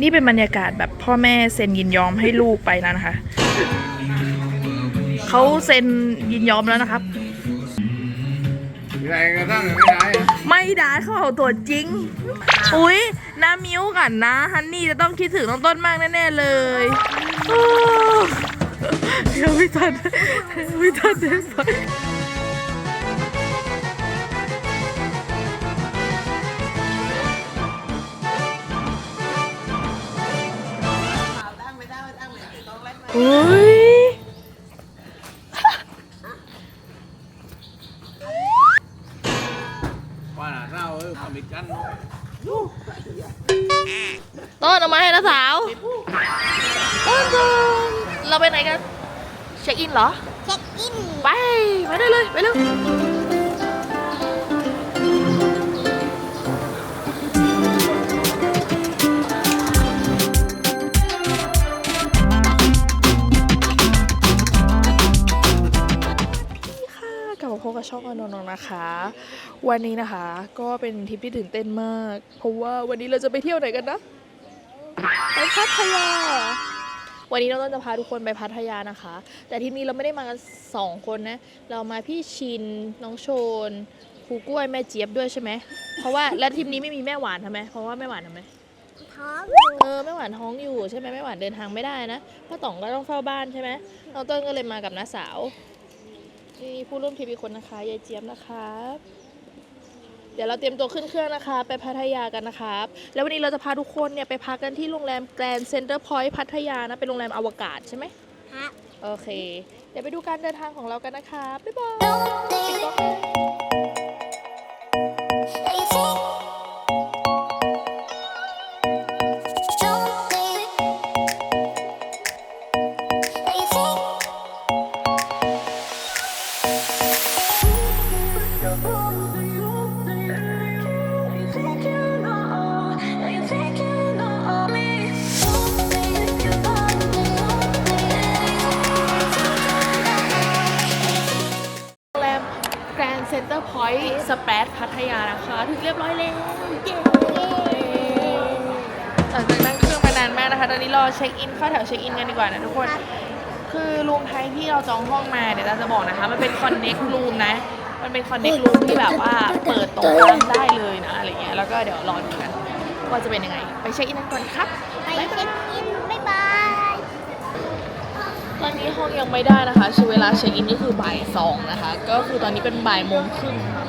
นี่เป็นบรรยากาศแบบพ่อแม่เซ็นยินยอมให้ลูกไปแล้วนะคะ เขาเซ็นยินยอมแล้วนะครับอะไรกระทั่งไม่ได้อะไม่ได้เขาเอาตัวจริง อุ๊ยน้ามิ้วกันนะ ฮันนี่จะต้องคิดถึงน้องต้นมากแน่ๆเลยโอ้เดี๋ยวไม่ทันไม่ทันเด็กไป อุ๊ยว่าหน้าเศร้าเออความมิดกันต้นเอามาให้นะสาวต้นต้นเราไปไหนกัน เช็คอินเหรอ เช็คอิน ไป ไปได้เลย ไปเร็ว กลับมาพบกับช่องอนนท์นะคะ วันนี้นะคะก็เป็นทริปที่ตื่นเต้นมาก เพราะว่าวันนี้เราจะไปเที่ยวไหนกันนะไปพัทยา วันนี้เราต้องจะพาทุกคนไปพัทยานะคะ แต่ทริปนี้เราไม่ได้มากันสองคนนะ เรามาพี่ชินน้องโชนครูกล้วยแม่เจี๊ยบด้วยใช่ไหมเพราะว่าและทริปนี้ไม่มีแม่หวานทำไมเพราะว่าแม่หวานทำไมท้องเออแม่หวานท้องอยู่ใช่ไหมแม่หวานเดินทางไม่ได้นะป้าต๋องก็ต้องเฝ้าบ้านใช่ไหมน้องต้นก็เลยมากับน้าสาว นี่ผู้ร่วมทริปอีกคนนะคะยายเจี๊ยบนะครับ เดี๋ยวเราเตรียมตัวขึ้นเครื่องนะคะ ไปพัทยากันนะครับ แล้ววันนี้เราจะพาทุกคนเนี่ยไปพักกันที่โรงแรมแกรนด์เซ็นเตอร์พอยต์พัทยานะ เป็นโรงแรมอวกาศใช่ไหมครับโอเค เดี๋ยวไปดูการเดินทางของเรากันนะคะ บ๊ายบาย พัทยานะคะถึงเรียบร้อยแล้วเย้หลังจากนั่งเครื่องมานานมากนะคะ ตอนนี้รอเช็คอินเข้าแถวเช็คอินกันดีกว่านะทุกคน คือรูมไทยที่เราจองห้องมาเดี๋ยวเราจะบอกนะคะ มันเป็นคอนเน็กรูมนะ มันเป็นคอนเน็กรูมที่แบบว่าเปิดตรงกลางได้เลยนะอะไรเงี้ย แล้วก็เดี๋ยวรอดูกันว่าจะเป็นยังไง ไปเช็คอินกันก่อนครับไปเช็คอินบ๊ายบายตอนนี้ห้องยังไม่ได้นะคะชื่อเวลาเช็คอินก็คือบ่ายสองนะคะ ก็คือตอนนี้เป็นบ่ายโมงครึ่งค่ะ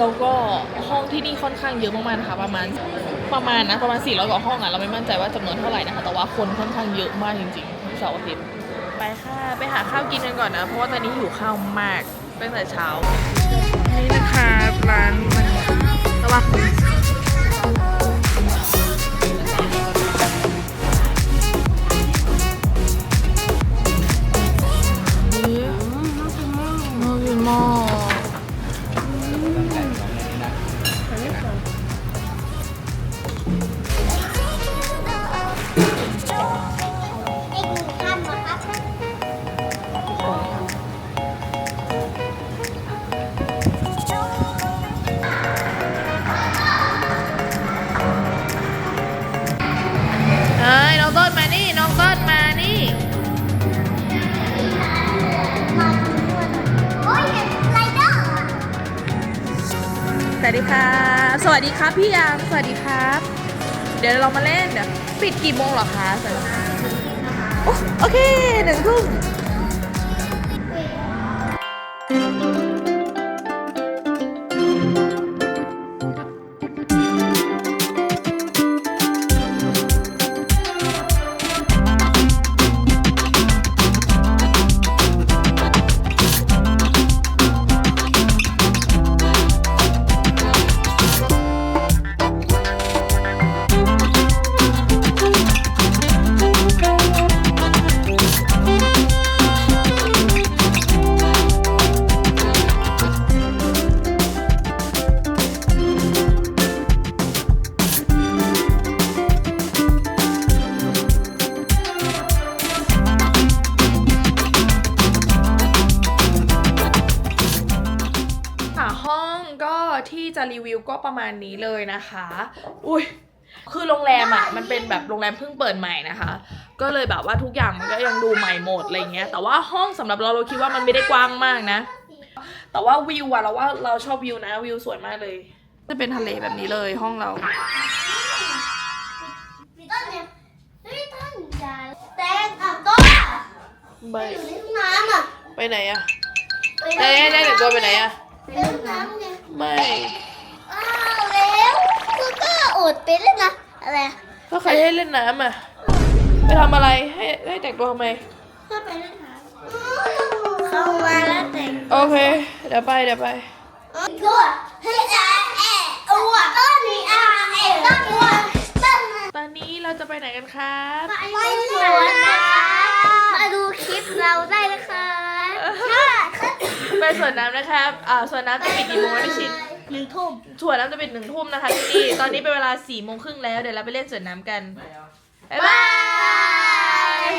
แล้วก็ห้องที่นี่ค่อนข้างเยอะมากๆนะคะประมาณประมาณนะประมาณ 400กว่าห้องอะเราไม่มั่นใจว่าจำนวนเท่าไหร่นะคะแต่ว่าคนค่อนข้างเยอะมากจริงๆเสาร์อาทิตย์ไปค่ะไปหาข้าวกินกันก่อนนะ เพราะว่าตอนนี้หิวข้าวมากตั้งแต่เช้า นี่นะคะร้านมันระวัง วัสดีครับพี่ยามสวัสดีครับ เดี๋ยวเรามาเล่นเดี๋ยวปิดกี่โมงหรอคะสวัสดีโอเคหนึ่งทุ่ม จะรีวิวก็ประมาณนี้เลยนะคะ อุ้ยคือโรงแรมอะมันเป็นแบบโรงแรมเพิ่งเปิดใหม่นะคะ ก็เลยแบบว่าทุกอย่างมันก็ยังดูใหม่หมดอะไรเงี้ย แต่ว่าห้องสำหรับเราเราคิดว่ามันไม่ได้กว้างมากนะ แต่ว่าวิวอะเราว่าเราชอบวิวนะวิวสวยมากเลย จะเป็นทะเลแบบนี้เลยห้องเราต้นเนี่ยเฮ้ยต้นอย่าแตงอะต้นไปอยู่ในห้องน้ำอะไปไหนอะได้ได้แต่งตัวไปไหนอะในห้องน้ำไงไม่อ้าวแล้ว คือก็อดไปเลยนะอะไรก็ใครให้เล่นน้ำอะไปทำอะไรให้ให้แต่งตัวทำไมก็ไปเล่นน้ำเข้ามาแล้วแต่งโอเค เดี๋ยวไปเดี๋ยวไปตัวให้อาเอะอ้วต้นนี้อาเอะต้นอ้วต้นตอนนี้เราจะไปไหนกันครับไปสวนนะคะมาดูคลิปเราได้นะคะค่ะไปสวนน้ำนะครับอ่าสวนน้ำจะปิดกี่โมงนะพี่ชิน หนึ่งทุ่มสวนน้ำจะปิดหนึ่งทุ่มนะคะที่นี่ตอนนี้เป็นเวลาสี่โมงครึ่งแล้วเดี๋ยวเราไปเล่นสวนน้ำกัน บ๊ายบาย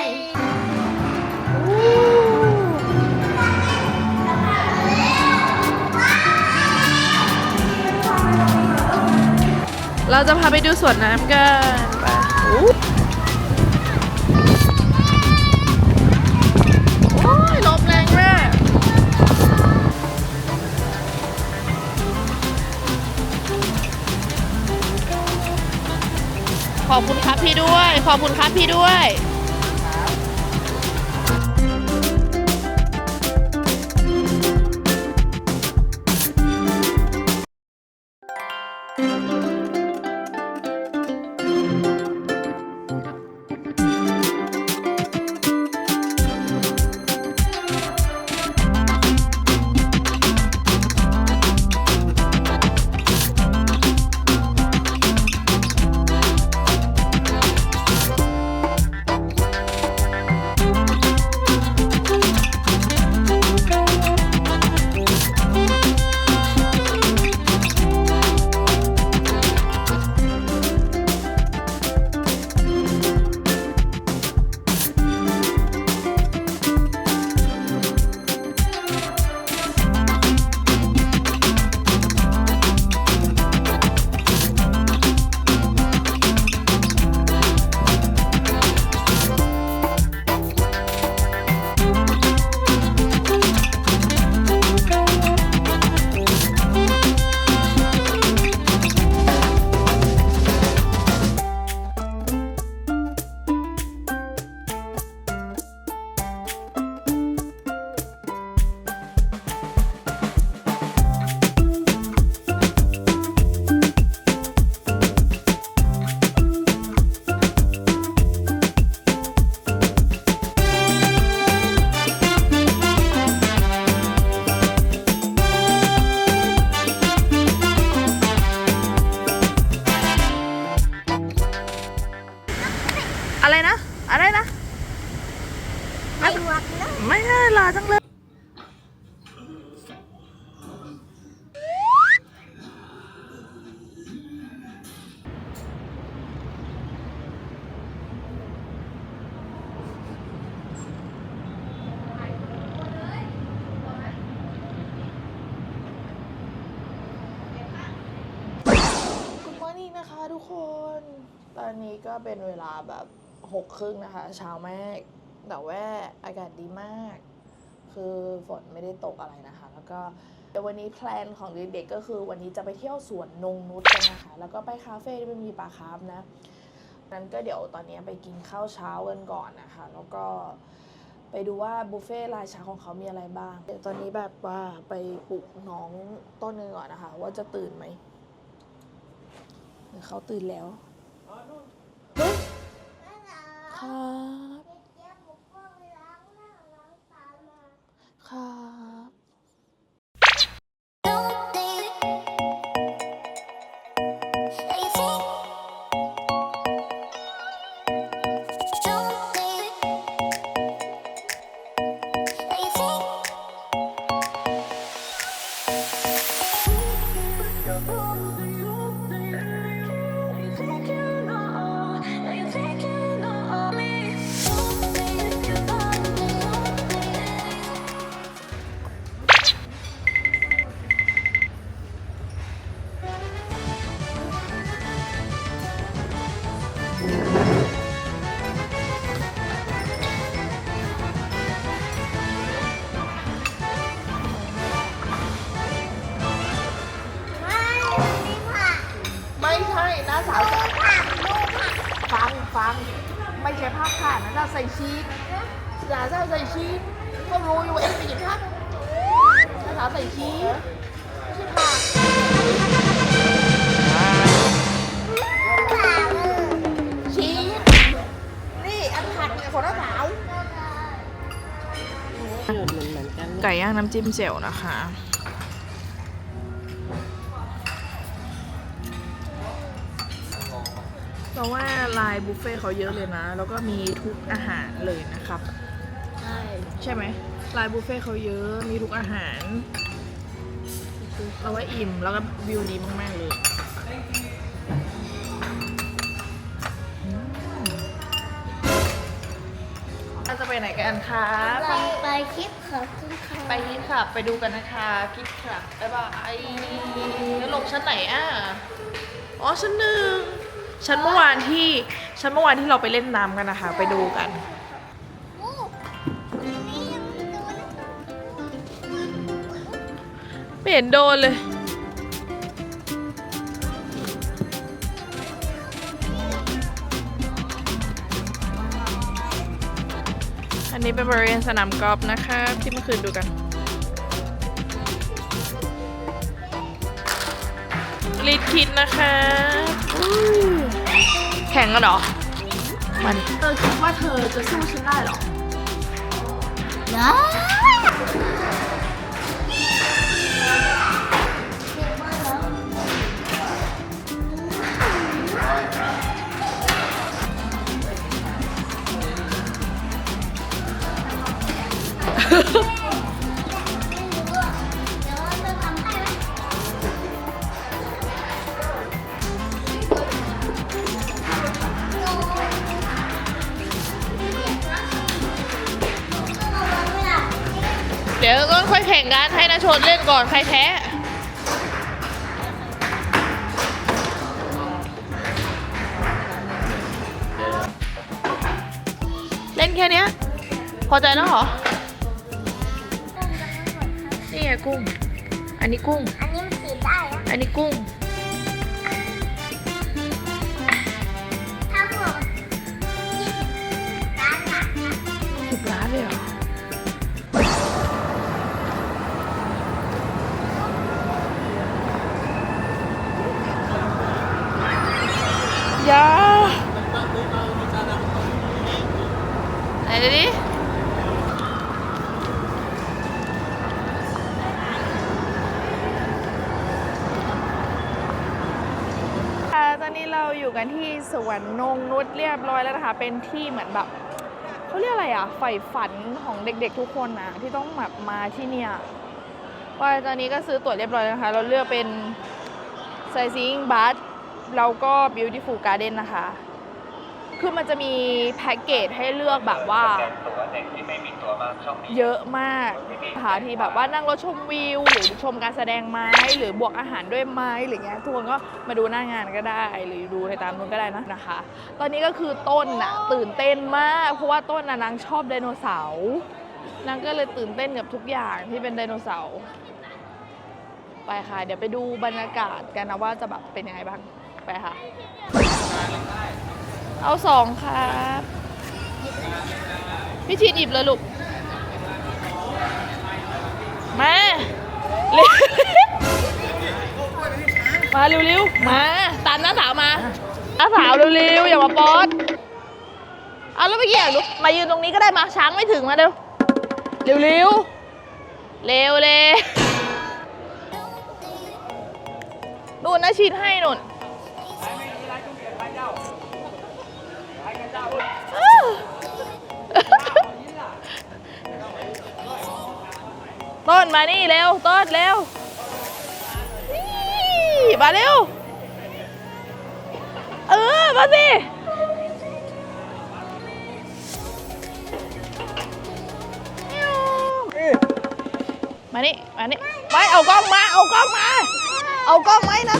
เราจะพาไปดูสวนน้ำกัน ขอบคุณครับพี่ด้วย ขอบคุณครับพี่ด้วย อนี่นะคะทุกคน ตอนนี้ก็เป็นเวลาแบบหกครึ่งนะคะเช้าแมากแต่ว่าอากาศดีมาก คือฝนไม่ได้ตกอะไรนะคะ แล้วก็เดี๋ยววันนี้แพลนของเด็กๆก็คือวันนี้จะไปเที่ยวสวนนงนุชกันนะคะ แล้วก็ไปคาเฟ่ที่มันมีปลาคาร์ฟนะนั้นก็เดี๋ยวตอนนี้ไปกินข้าวเช้ากันก่อนนะคะ แล้วก็ไปดูว่าบุฟเฟ่ต์รายเช้าของเขามีอะไรบ้าง เดี๋ยวตอนนี้แบบว่าไปปลุกน้องต้นนึงก่อนนะคะ ว่าจะตื่นไหม หรือเขาตื่นแล้วเฮ้ยครับเจี๊ย ฟังไม่ใช่ผักค่ะนะเราใส่ชีสอย่าใส่ชีสก็รู้อยู่ว่าเองไม่กินผักนะเราใส่ชีสไม่ใช่ผักชีสนี่อันผักเนี่ยของน้าสาวไก่ย่างน้ำจิ้มเจลนะคะ ราะว่าลายบุฟเฟ่ต์เขาเยอะเลยนะ แล้วก็มีทุกอาหารเลยนะครับ ใช่ใช่ไหมลายบุฟเฟ่ต์เขาเยอะมีทุกอาหารเราว่าอิ่มแล้วก็วิวดีมากๆเลยอืมเราจะไปไหนกันคะเราไปคลิปขอบคุณค่ะไปคิดค่ะไปดูกันนะคะคิดค่ะบ๊ายบายแล้วลงชั้นไหนอะอ๋อชั้นหนึ่ง ชั้นเมื่อวานที่ชั้นเมื่อวานที่เราไปเล่นน้ำกันนะคะ ไปดูกัน ไม่เห็นโดนเลย อันนี้เป็นบริเวณสนามกอล์ฟนะคะที่เมื่อคืนดูกันลีดคิดนะคะ แข่งกันเหรอมาดิเธอคิดว่าเธอจะสู้ฉันได้เหรอนะ เดี๋ยวก็ค่อยแข่งกันให้นาชนเล่นก่อนใครแพ้เล่นแค่เนี้ย พอใจแล้วเหรอ นี่ไงกุ้ง อันนี้กุ้ง อันนี้มันสีได้นะอันนี้กุ้ง อยู่กันที่สวนนงนุชเรียบร้อยแล้วนะคะ เป็นที่เหมือนแบบเขาเรียกอะไรอะใฝ่ฝันของเด็กๆทุกคนนะที่ต้องแบบมาที่เนี่ยว่าตอนนี้ก็ซื้อตั๋วเรียบร้อยแล้วนะคะ เราเลือกเป็นไซซิงบัสแล้วก็ Beautiful Garden นะคะ คือมันจะมีแพ็กเกจให้เลือกแบบว่าเยอะมากค่ะที่แบบว่านั่งรถชมวิว หรือชมการแสดงไม้หรือบวกอาหารด้วยไม้หรือเงี้ยทุกคนก็มาดูหน้างานก็ได้ หรือดูในตามนู้นก็ได้นะนะคะ ตอนนี้ก็คือต้นน่ะตื่นเต้นมาก เพราะว่าต้นน่ะนางชอบไดโนเสาร์นางก็เลยตื่นเต้นกับทุกอย่างที่เป็นไดโนเสาร์ไปค่ะ เดี๋ยวไปดูบรรยากาศกันนะว่าจะแบบเป็นยังไงบ้างไปค่ะ เอาสองครับพี่ชีดหยิบเลยลูก มาเร็วมาเร็วๆ มาตันน้าสาวมาน้าสาวเร็วๆ อย่ามาป๊อดเอาแล้วไปเกี่ยลูกมายืนตรงนี้ก็ได้มาช้างไม่ถึงมาเร็วเร็วๆ เร็วเลยนู่นนะชีดให้นุ่น ต้นมานี่เร็ว ต้นเร็วนี่มาเร็ว เออ มาสิ มานี่ มานี่ ไม่เอากล้องมา เอากล้องมา เอากล้องไหมนะ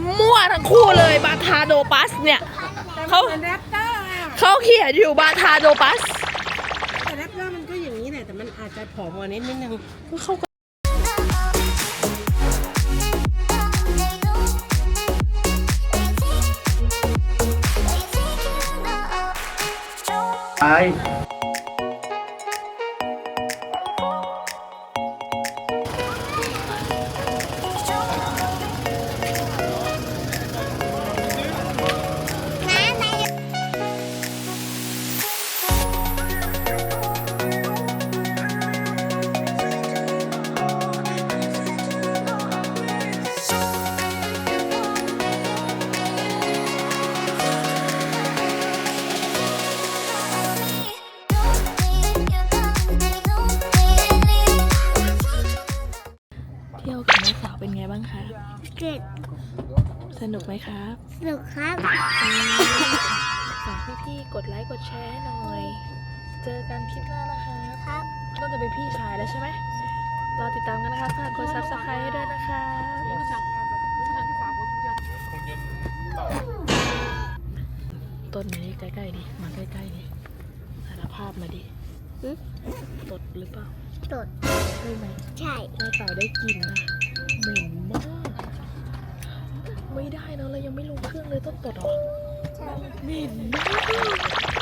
าให้นะสาวทาโดปัสเนี่ยเขาเหมือนแรปเตอร์อะเขาเขียนอยู่บาทาโดปัสแต่แรปเตอร์มันก็อย่างนี้แหละแต่มันอาจจะผอมกว่านิดนิดนึงเขาก็ไพี่ๆกดไลค์กดแชร์ให้หน่อย เจอกันคลิปหน้านะคะ ครับก็จะเป็นพี่ชายแล้วใช่ไหมรอติดตามกันนะคะฝากกด subscribe ให้ด้วยนะคะ ต้นนี้ใกล้ๆดิมาใกล้ๆดิสารภาพมาดิหึตดหรือเปล่าตดใช่ไหมใช่หน้าเต่าได้กลินนะเหม็นมาก ไม่ได้นะเรายังไม่ลงเครื่องเลยต้องตดเหรอ Baby.